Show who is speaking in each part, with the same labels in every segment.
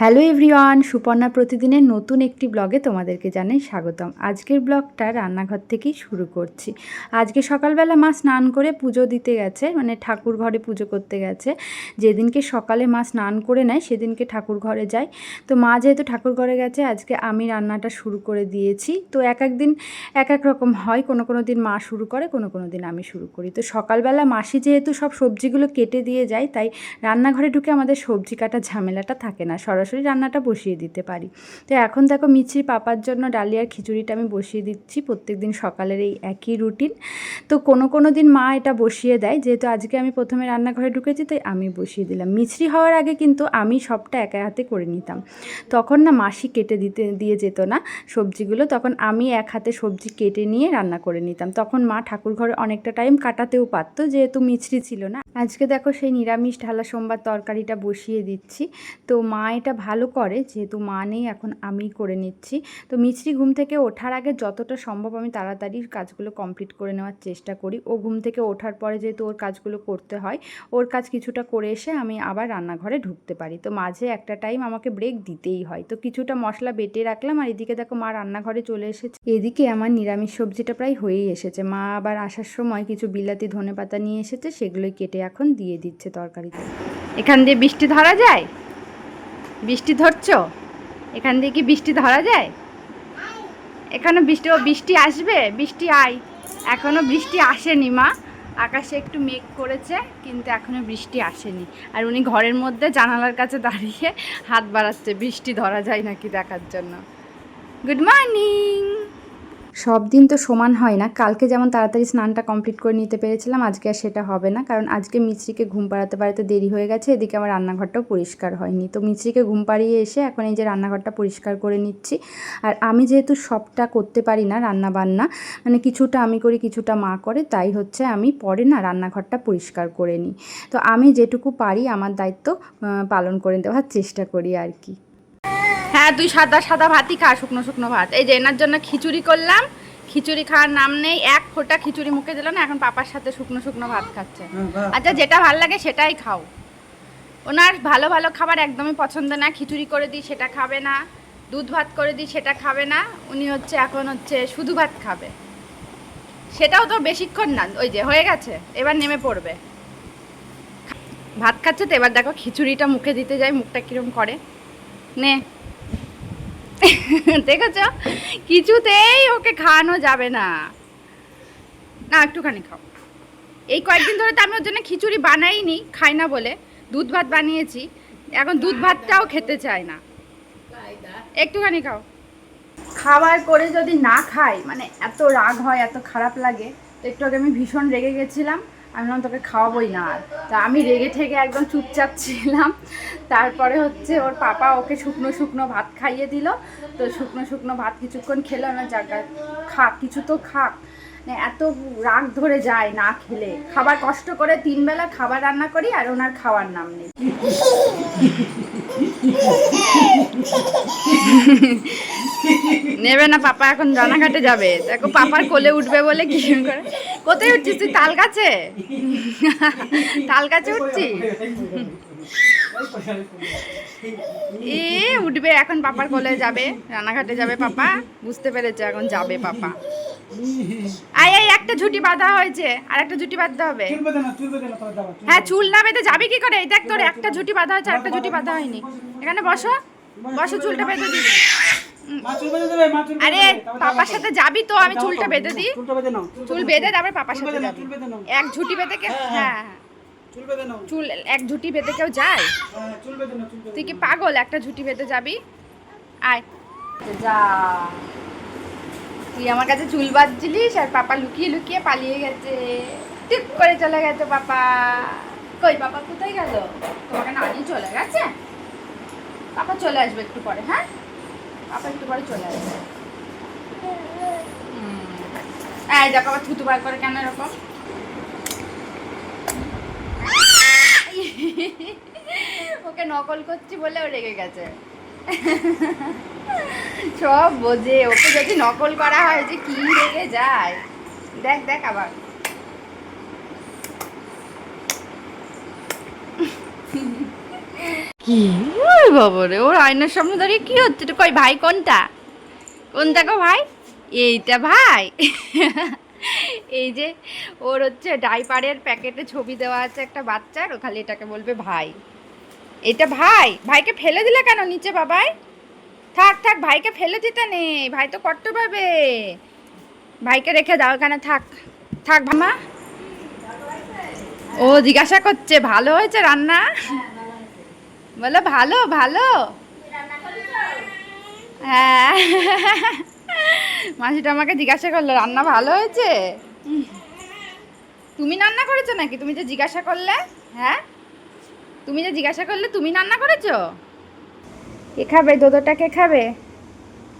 Speaker 1: Hello everyone, Suparna প্রতিদিনের নতুন একটি ব্লগে তোমাদেরকে জানাই স্বাগতম। আজকের ব্লগটা রান্নাঘর থেকেই শুরু করছি। আজকে সকালবেলা মা স্নান করে পুজো দিতে গেছে মানে ঠাকুর ঘরে পুজো করতে গেছে। যেদিনকে সকালে মা স্নান করে নেয়, সেদিনকে ঠাকুর ঘরে যায়। তো মা যেহেতু ঠাকুর ঘরে গেছে, আজকে আমি রান্নাটা শুরু করে দিয়েছি। তো এক এক দিন এক এক রকম হয়, কোনো কোনো দিন মা শুরু করে, কোনো কোনো দিন আমি শুরু করি। তো সকালবেলা মাসি যেহেতু সব সবজিগুলো কেটে দিয়ে যায়, তাই রান্নাঘরে ঢুকে আমাদের সবজি কাটা ঝামেলাটা থাকে না। সরাসরি রান্নাটা বসিয়ে দিতে পারি। তো এখন দেখো মিছির পাপার জন্য ডালিয়ার খিচুড়িটা আমি বসিয়ে দিচ্ছি। প্রত্যেক দিন সকালের এই একই রুটিন। তো কোনো কোনো দিন মা এটা বসিয়ে দেয়। যেহেতু আজকে আমি প্রথমে রান্নাঘরে ঢুকেছি, তাই আমি বসিয়ে দিলাম। মিছরি হওয়ার আগে কিন্তু আমি সবটা একা হাতে করে নিতাম। তখন না মাসি কেটে দিতে, দিয়ে যেত না সবজিগুলো। তখন আমি এক হাতে সবজি কেটে নিয়ে রান্না করে নিতাম। তখন মা ঠাকুর ঘরে অনেকটা টাইম কাটাতেও পারতো, যেহেতু মিছরি ছিল না। আজকে দেখো সেই নিরামিষ ঢালা সোমবার তরকারিটা বসিয়ে দিচ্ছি। তো মা এটা ভালো করে, যেহেতু মা নেই, এখন আমি করে নিচ্ছি। তো মিছরি ঘুম থেকে ওঠার আগে যতটা সম্ভব আমি তাড়াতাড়ি কাজগুলো কমপ্লিট করে নেওয়ার চেষ্টা করি। ও ঘুম থেকে ওঠার পরে যেহেতু ওর কাজগুলো করতে হয়, ওর কাজ কিছুটা করে এসে আমি আবার রান্নাঘরে ঢুকতে পারি। তো মাঝে একটা টাইম আমাকে ব্রেক দিতেই হয়। তো কিছুটা মশলা বেটে রাখলাম, আর এদিকে দেখো মা রান্নাঘরে চলে এসেছে। এদিকে আমার নিরামিষ সবজিটা প্রায় হয়েই এসেছে। মা আবার আসার সময় কিছু বিলাতি ধনে পাতা নিয়ে এসেছে, সেগুলোই কেটে এখন দিয়ে দিচ্ছে তরকারিতে। এখান দিয়ে বৃষ্টি ধরা যায়? বৃষ্টি ধরছ? এখান দিয়ে কি বৃষ্টি ধরা যায়? এখানে বৃষ্টি, ও বৃষ্টি আসবে? বৃষ্টি আয় এখনও বৃষ্টি আসেনি মা। আকাশে একটু মেঘ করেছে, কিন্তু এখনও বৃষ্টি আসেনি। আর উনি ঘরের মধ্যে জানালার কাছে দাঁড়িয়ে হাত বাড়াচ্ছে, বৃষ্টি ধরা যায় নাকি দেখার জন্য। গুড মর্নিং সব দিন তো সমান হয় না। কালকে যেমন তাড়াতাড়ি স্নানটা কমপ্লিট করে নিতে পেরেছিলাম, আজকে আর সেটা হবে না। কারণ আজকে মিছরিকে ঘুম পাড়াতে পাড়াতে দেরি হয়ে গেছে, এদিকে আমার রান্নাঘরটাও পরিষ্কার হয়নি। তো মিছরিকে ঘুম পাড়িয়ে এসে এখন এই যে রান্নাঘরটা পরিষ্কার করে নিচ্ছি। আর আমি যেহেতু সবটা করতে পারি না রান্না বান্না মানে কিছুটা আমি করি, কিছুটা মা করে, তাই হচ্ছে আমি পরে না রান্নাঘরটা পরিষ্কার করে নিই। তো আমি যেটুকু পারি, আমার দায়িত্ব পালন করে দেওয়ার চেষ্টা করি আর কি। হ্যাঁ তুই সাদা সাদা ভাতই খা শুকনো শুকনো ভাত। এই যে এনার জন্য খিচুড়ি করলাম। খিচুড়ি খাওয়ার নাম নেই এক ফোঁটা খিচুড়ি মুখে দিল না এখন পাপার সাথে শুকনো শুকনো ভাত খাচ্ছে। আচ্ছা যেটা ভালো লাগে সেটাই খাও। ওনার ভালো ভালো খাবার একদমই পছন্দ না। খিচুড়ি করে দিই সেটা খাবে না। দুধ ভাত করে দিই সেটা খাবে না। উনি হচ্ছে এখন হচ্ছে শুধু ভাত খাবে। সেটাও তো বেশিক্ষণ না ওই যে হয়ে গেছে। এবার নেমে পড়বে। ভাত খাচ্ছে তো এবার দেখো খিচুড়িটা মুখে দিতে যায় মুখটা কিরম করে। নে। দেখেছ? কিছুতেই ওকে খাওয়ানো যাবে না। না, একটুখানি খাও। এই কয়েকদিন ধরে তো আমি ওর জন্য খিচুড়ি বানাইনি, খাই না বলে। দুধ ভাত বানিয়েছি, এখন দুধ ভাতটাও খেতে চায় না। একটুখানি খাও। খাবার করে যদি না খাই মানে এত রাগ হয়, এত খারাপ লাগে, তো একটু আগে আমি ভীষণ রেগে গেছিলাম। আমি বললাম, তোকে খাওয়াবোই না আর। তা আমি রেগে ঠেগে একদম চুপচাপ ছিলাম। তারপরে হচ্ছে ওর পাপা ওকে শুকনো শুকনো ভাত খাইয়ে দিল। তো শুকনো শুকনো ভাত কিছুক্ষণ খেলো, না জায়গা খাক কিছু তো খাক মানে এত রাগ ধরে যায় না খেলে। খাবার কষ্ট করে তিন বেলা খাবার রান্না করি আর ওনার খাওয়ার নাম নেই। নেবে না পাপা এখন রানাঘাটে যাবে। দেখো পাপার কোলে উঠবে বলে কি করে? কোথায় উঠছিস তুই? তাল গাছে তাল গাছে উঠছিস? এ উঠবে এখন পাপার কোলে যাবে রানাঘাটে যাবে পাপা। বুঝতে পেরেছে এখন যাবে পাপা। আয় আয় একটা ঝুটি বাঁধা হয়েছে। আর একটা ঝুটি বাঁধতে হবে। হ্যাঁ চুল না বেঁধে যাবে কি করে? এই দেখ তোর একটা ঝুটি বাঁধা হয়েছে আর একটা ঝুটি বাঁধা হয়নি। এখানে বসো। বসো চুলটা বেঁধে দিই আরে পাপার সাথে যাবি তো আমি চুলটা বেঁধে দিই। চুল বেঁধে তারপরে পাপার সাথে যাবি। এক ঝুটি বেঁধে কে হ্যাঁ হ্যাঁ। চুল এক ঝুটি বেঁধে কেউ যায়? তুই কি পাগল? একটা ঝুটি বেঁধে যাবি? আয়। যা। তুই আমার কাছে চুল বাঁধছিলিস আর পাপা লুকিয়ে লুকিয়ে পালিয়ে গেছে। টিপ করে চলে গেছে পাপা। কই পাপা কোথায় গেল? তোমাকে নানি চলে গেছে? পাপা চলে আসবে একটু পরে হ্যাঁ? পাপা একটু পরে চলে আসবে। এই দেখো, আবার থুতু বার করে কেন এরকম? ওকে নকল করছি বলে ও রেগে গেছে। সব বোঝে, ওকে যদি নকল করা হয় যে কি রেগে যায়। দেখ দেখ আবার। কি? কি ওই বাবা রে ওর আয়নার সামনে দাঁড়িয়ে কি হচ্ছে? এটা কই ভাই কোনটা? কোনটা গো ভাই? এইটা ভাই। এই যে, ওর হচ্ছে ডাইপারের প্যাকেটে ছবি দেওয়া আছে একটা বাচ্চার, ও খালি এটাকে বলবে ভাই। এটা ভাই? ভাইকে ফেলে দিলে কেন নিচে বাবাই? থাক থাক, ভাইকে ফেলে দিতে নেই। ভাই তো কষ্ট পাবে। ভাইকে রেখে দাও এখানে, থাক। থাক ভামা ও জিজ্ঞাসা করছে, ভালো হয়েছে রান্না? বলো, ভালো ভালো। হ্যাঁ। মাসিটা আমাকে জিজ্ঞাসা করল, রান্না ভালো হয়েছে? তুমি রান্না করেছ নাকি? তুমি যে জিজ্ঞাসা করলে হ্যাঁ? তুমি যে জিজ্ঞাসা করলে, তুমি রান্না করেছ? কে খাবে? দোদোটা কে খাবে?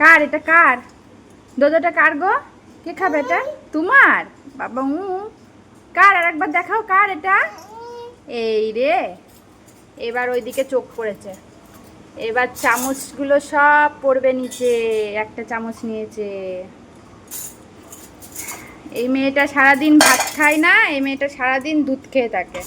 Speaker 1: কার? এটা কার? দোদোটা কার গো? কে খাবে এটা? তোমার? বাবা উ কার? আর একবার দেখাও, কার এটা? এই রে। এবার ওইদিকে চোখ পড়েছে। এবার চামচগুলো সব পড়বে নিচে একটা চামচ নিয়েছে। এই মেয়েটা সারাদিন ভাত খায় না এই মেয়েটা সারাদিন দুধ খেয়ে থাকে।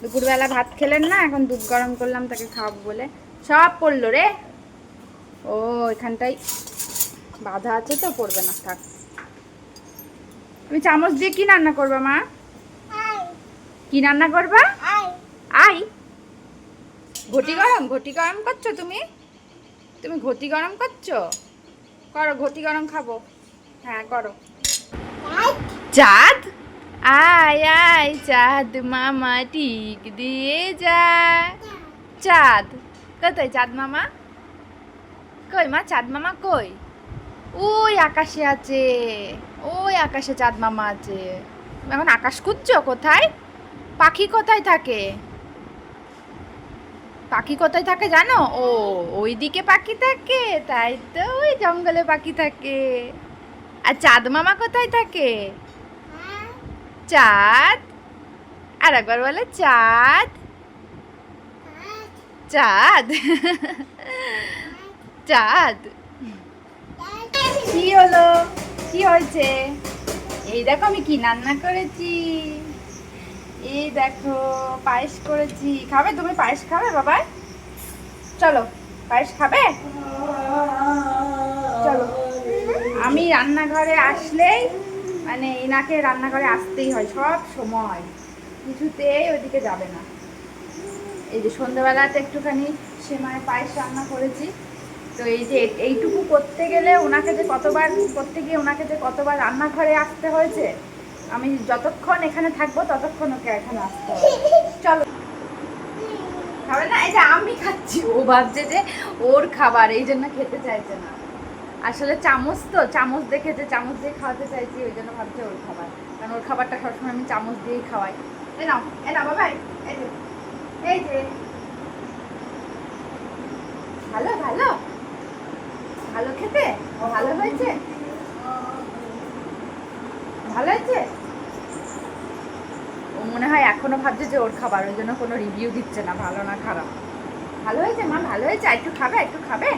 Speaker 1: দুপুরবেলা ভাত খেলেন না এখন দুধ গরম করলাম তাকে খাওয়াবো বলে। সব পড়ল রে। ও এখানটাই বাধা আছে তো পড়বে না থাক। তুমি চামচ দিয়ে কি রান্না করবা মা? কি রান্না করবা? আই? ঘটি গরম ঘটি গরম করছ তুমি? তুমি ঘটি গরম করছ? করো, ঘটি গরম খাব। হ্যাঁ করো। চাঁদ? আয় আয়, চাঁদ মামা টিক দিয়ে যায়। চাঁদ? কোথায় চাঁদ মামা? কই মা, চাঁদ মামা কই? ওই আকাশে আছে, ওই আকাশে চাঁদ মামা আছে। এখন আকাশ খুঁজছো কোথায়? পাখি কোথায় থাকে? পাখি কোথায় থাকে জানো? ও ওই দিকে পাখি থাকে, তাই তো ওই জঙ্গলে পাখি থাকে। আর চাঁদ মামা কোথায় থাকে? চাঁদ? আর একবার বলে, চাঁদ? চাঁদ? চাঁদ? কি হলো? কি হয়েছে? এই দেখো আমি কি রান্না করেছি। এই দেখো, পায়েস করেছি। খাবে? তুমি পায়েস খাবে, বাবা? চলো, পায়েস খাবে? চলো। আমি রান্নাঘরে আসলেই মানে এনাকে রান্নাঘরে আসতেই হয়, সব সময়। কিছুতেই ওইদিকে যাবে না। এই যে সন্ধ্যাবেলাতে একটুখানি সেমায় পায়েস রান্না করেছি। তো এই যে এইটুকু করতে গেলে ওনাকে যে কতবার, করতে গিয়ে ওনাকে যে কতবার রান্নাঘরে আসতে হয়েছে আমি যতক্ষণ এখানে থাকব ততক্ষণ ওকে এখানে আসতে হবে। চলো। খাবে না? এই যে আমি খাচ্ছি। ও ভাবছে যে ওর খাবার এই জন্য খেতে চাইছে না। আসলে চামচ তো চামচ দেখে যে চামচ দিয়ে খাওয়াতে চাইছি ওই জন্য ভাবছে ওর খাবার। কারণ ওর খাবারটা সবসময় আমি চামচ দিয়েই খাওয়াই। নাও এ না বাবা এই যে এই যে। ভালো ভালো? ভালো খেতে? ভালো হয়েছে ভালো হয়েছে ও মনে হয় এখনও ভাবছে যে ওর খাবার, ওই জন্য কোনো রিভিউ দিচ্ছে না, ভালো না খারাপ। ভালো হয়েছে, মা, ভালো হয়েছে, একটু খাবে একটু খাবে।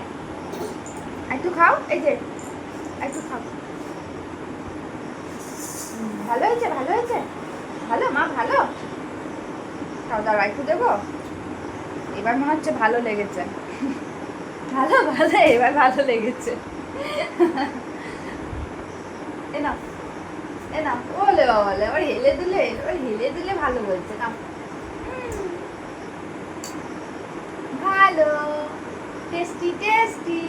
Speaker 1: একটু খাও, এই যে, একটু খাও। ভালো হয়েছে ভালো হয়েছে? ভালো, মা, ভালো? খাও দাঁড়া একটু দেবো? এবার মনে হচ্ছে ভালো লেগেছে। ভালো ভালো, এবার ভালো লেগেছে। এ নাও এ নাও না tasty tasty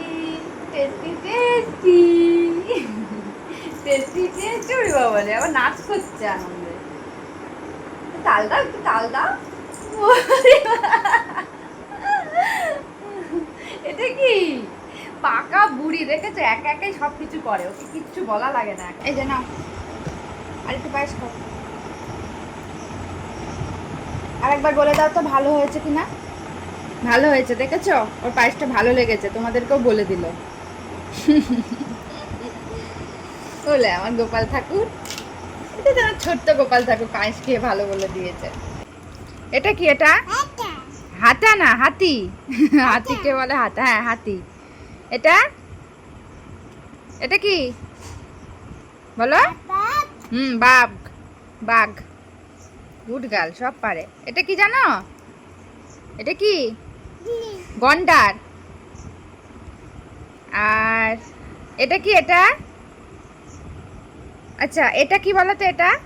Speaker 1: tasty tasty tasty tasty আবার নাচ করছে আনন্দে তাল দাও তাল দাও এটা কি পাকা বুড়ি দেখেছ একা একাই সব কিছু করে ওকে কিচ্ছু বলা লাগে না এই যে নাও। আর একটু পায়েস খাও আর একবার বলে দাও তো ভালো হয়েছে কিনা। ভালো হয়েছে দেখেছ? ওর পায়েসটা ভালো লেগেছে তোমাদেরকেও বলে দিল। বলে আমার গোপাল ঠাকুর? এটা যেন ছোট্ট গোপাল ঠাকুর পায়েস খেয়ে ভালো বলে দিয়েছে। এটা কি এটা? হাতা। না হাতি। হাতিকে বলে হাতা হ্যাঁ হাতি। এটা? এটা কি? বলো। হুম বাঘ। বাঘ। গুড গার্ল সব পারে। এটা কি জানো? এটা কি? গন্ডার। আর এটা কি এটা? আচ্ছা এটা কি বলো তো এটা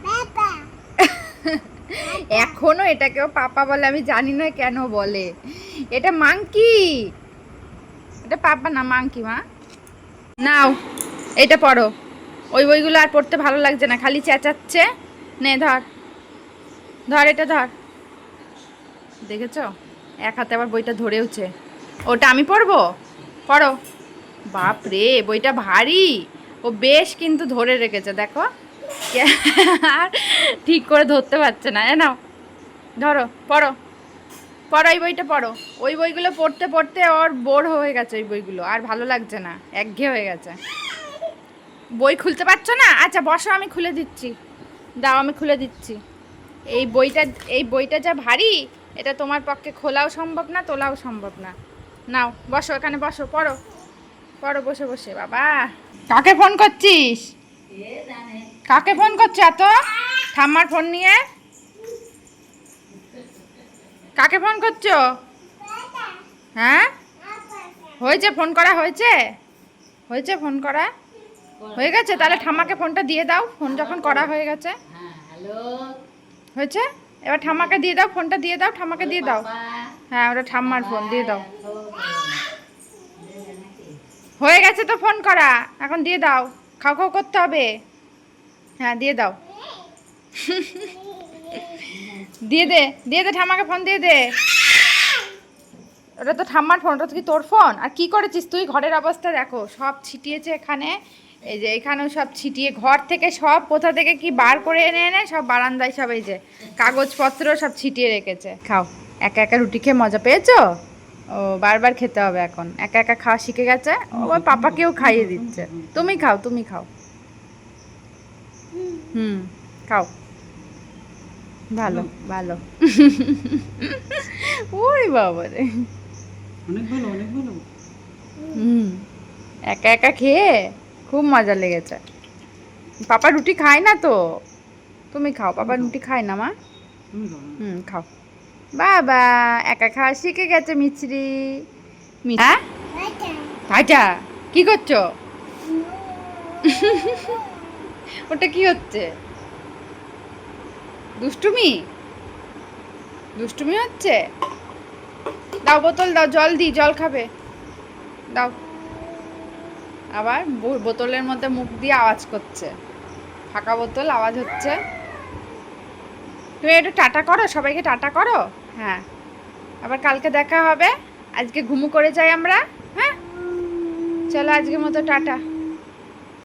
Speaker 1: এখনও এটাকেও পাপা বলে আমি জানি না কেন বলে। এটা মাংকি। এটা পাপা না মাংকি মা। নাও এটা পড়ো। ওই বইগুলো আর পড়তে ভালো লাগছে না, খালি চেঁচাচ্ছে। নে, ধর। ধর, এটা ধর। দেখেছ? এক হাতে আবার বইটা ধরেওছে ওটা আমি পড়ব? পড়ো। বাপ রে বইটা ভারী। ও বেশ কিন্তু ধরে রেখেছে, দেখো। আর ঠিক করে ধরতে পারছে না, এ নাও। ধরো, পড়ো। পড়ো, এই বইটা পড়ো। ওই বইগুলো পড়তে পড়তে ওর বোর হয়ে গেছে ওই বইগুলো, আর ভালো লাগছে না, একঘেয়ে হয়ে গেছে। বই খুলতে পারছ না? আচ্ছা বসো, আমি খুলে দিচ্ছি। দাও, আমি খুলে দিচ্ছি। এই বইটা এই বইটা যা ভারী, এটা তোমার পক্ষে খোলাও সম্ভব না, তোলাও সম্ভব না। নাও, বসো, এখানে বসো, পড়ো। পড়ো, বসে বসে, বাবা। কাকে ফোন করছিস? কাকে ফোন করছ এত? ঠাম্মার ফোন নিয়ে? কাকে ফোন করছ? হ্যাঁ? হয়েছে, ফোন করা হয়েছে? হয়েছে, ফোন করা? হয়ে গেছে? তাহলে ঠাম্মাকে ফোনটা দিয়ে দাও। ফোন যখন করা হয়ে গেছে। হয়েছে? এবার ঠাম্মাকে দিয়ে দাও ফোনটা দিয়ে দাও ঠাম্মাকে দিয়ে দাও। হ্যাঁ ওটা ঠাম্মার ফোন দিয়ে দাও। হয়ে গেছে তো ফোন করা। এখন দিয়ে দাও। খাও খাও করতে হবে। হ্যাঁ দিয়ে দাও। দিয়ে দে দিয়ে দে ঠাম্মাকে ফোন দিয়ে দে। ওটা তো ঠাম্মার ফোন ওটা তো কি তোর ফোন আর কি করেছিস তুই? ঘরের অবস্থা দেখো সব ছিটিয়েছে এখানে। এই যে এখানেও সব ছিটিয়ে ঘর থেকে সব কোথা থেকে কি বার করে এনে এনে সব বারান্দায় সব এই যে কাগজপত্র সব ছিটিয়ে রেখেছে। খাও একা একা রুটি খেয়ে মজা পেয়েছ? ও বারবার খেতে হবে এখন। একা একা খাওয়া শিখে গেছে ওর পাপাকেও খাইয়ে দিচ্ছে। তুমি খাও তুমি খাও। হুম খাও। ভালো ভালো। ওরে বাবা রে।
Speaker 2: অনেক ভালো অনেক ভালো।
Speaker 1: হুম একা একা খেয়ে খুব মজা লেগেছে। পাপা রুটি খায় না তো? তুমি খাও পাপা রুটি খায় না মা? হুম খাও। বাবা একা খাওয়া শিখে গেছে মিছরি। হ্যাঁ? ভাইটা কি করছ? ওটা কি হচ্ছে? দুষ্টুমি? দুষ্টুমি হচ্ছে? দাও বোতল দাও জল দি জল খাবে। দাও। আবার বোতলের মধ্যে মুখ দিয়ে আওয়াজ করছে। ফাঁকা বোতল, আওয়াজ হচ্ছে। তুমি একটু টাটা করো, সবাইকে টাটা করো? হ্যাঁ। আবার কালকে দেখা হবে। আজকে ঘুমু করে যাই আমরা হ্যাঁ? চলো আজকের মতো টাটা।